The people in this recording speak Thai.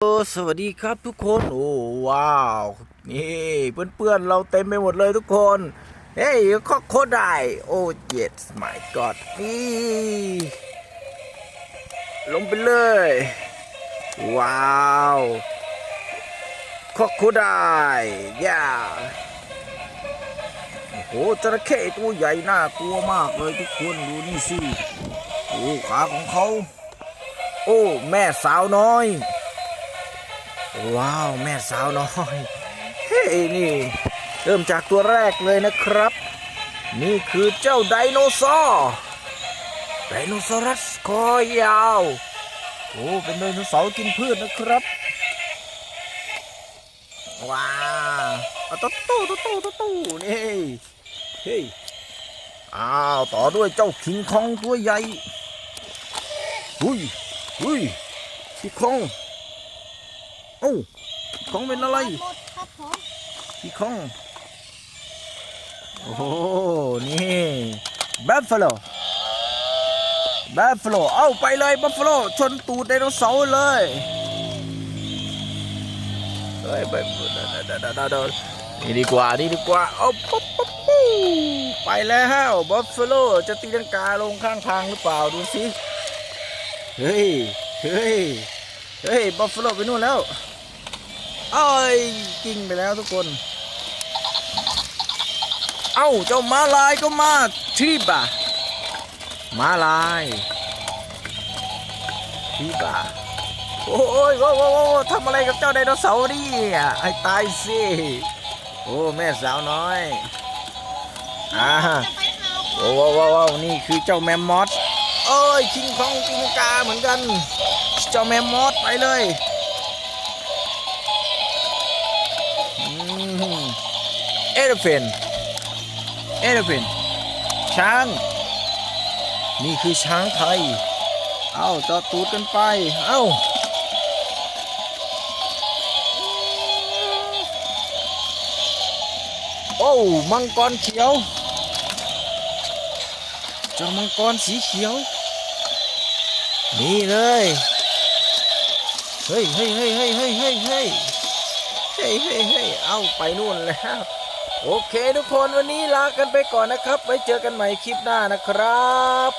โอ้สวัสดีครับทุกคน โอ้ว้าว นี่เพื่อนๆเราเต็มไปหมดเลยทุกคน เฮ้ยคอโคไดโอ้เจ็ด my god นี่ลงไปเลย ว้าวคอโคไดย่าโอ้โหจระเข้ตัวใหญ่น่ากลัวมากเลยทุกคนดูนี่สิโอ้ขาของเขา โอ้ แม่สาวน้อย ว้าว แม่สาวน้อยเฮ้ยนี่ เริ่มจากตัวแรกเลยนะครับ นี่คือเจ้าไดโนเสาร์ไดโนเสารัสคอยาว โอ้เป็นไดโนเสาร์กินพืชนะครับ ว้าวอาตุ๊ตู้ตุ๊ตู้ตุ๊ตู้นี่เฮ้ยอ้าวต่อด้วยเจ้าคิงคองตัวใหญ่หุยหุยคิงคอง เอ้าคิงคองเป็นอะไรหมดครับผมพี่คองโอ้โหนี่บัฟฟาโลบัฟฟาโลเอาไปเลยบัฟฟาโลชนตูดไดโนเสาร์เลยเฮ้ยไปดาเดาเดาเดาเดานี่ดีกว่านี่ดีกว่าเอาปุ๊บปุ๊บไปแล้วบัฟฟาโลจะตีลังกาลงข้างทางหรือเปล่าดูสิเฮ้ยเฮ้ย เฮ้ยบัฟฟาโลไปนู่นแล้วเอ้ยกิ้งไปแล้วทุกคน เอ้าเจ้าม้าลายก็มาทีบะม้าลายทีบะโอ้ยโอ้โหโอ้โหทำอะไรกับเจ้าไดโนเสาร์นี่อะไอ้ตายสิโอ้แม่สาวน้อยอ่าโอ้ว้าวว้าวว้าวนี่คือเจ้าแมมมอสเอ้ยคิงคองกิงกาเหมือนกัน เจ้าแมมมอสไปเลยเอเลฟนเอเลฟนช้าง นี่คือช้างไทย เอาจอตูดกันไป เอาโอ้มังกรเขียวเจ้ามังกรสีเขียว นี่เลย เฮ้ยเฮ้ยเฮ้ยเฮ้ยเฮ้ยเฮ้ยเฮ้ยเฮ้ยเฮ้ยเฮ้ยเอาไปนู่นแล้ว โอเคทุกคนวันนี้ลากันไปก่อนนะครับ ไว้เจอกันใหม่คลิปหน้านะครับ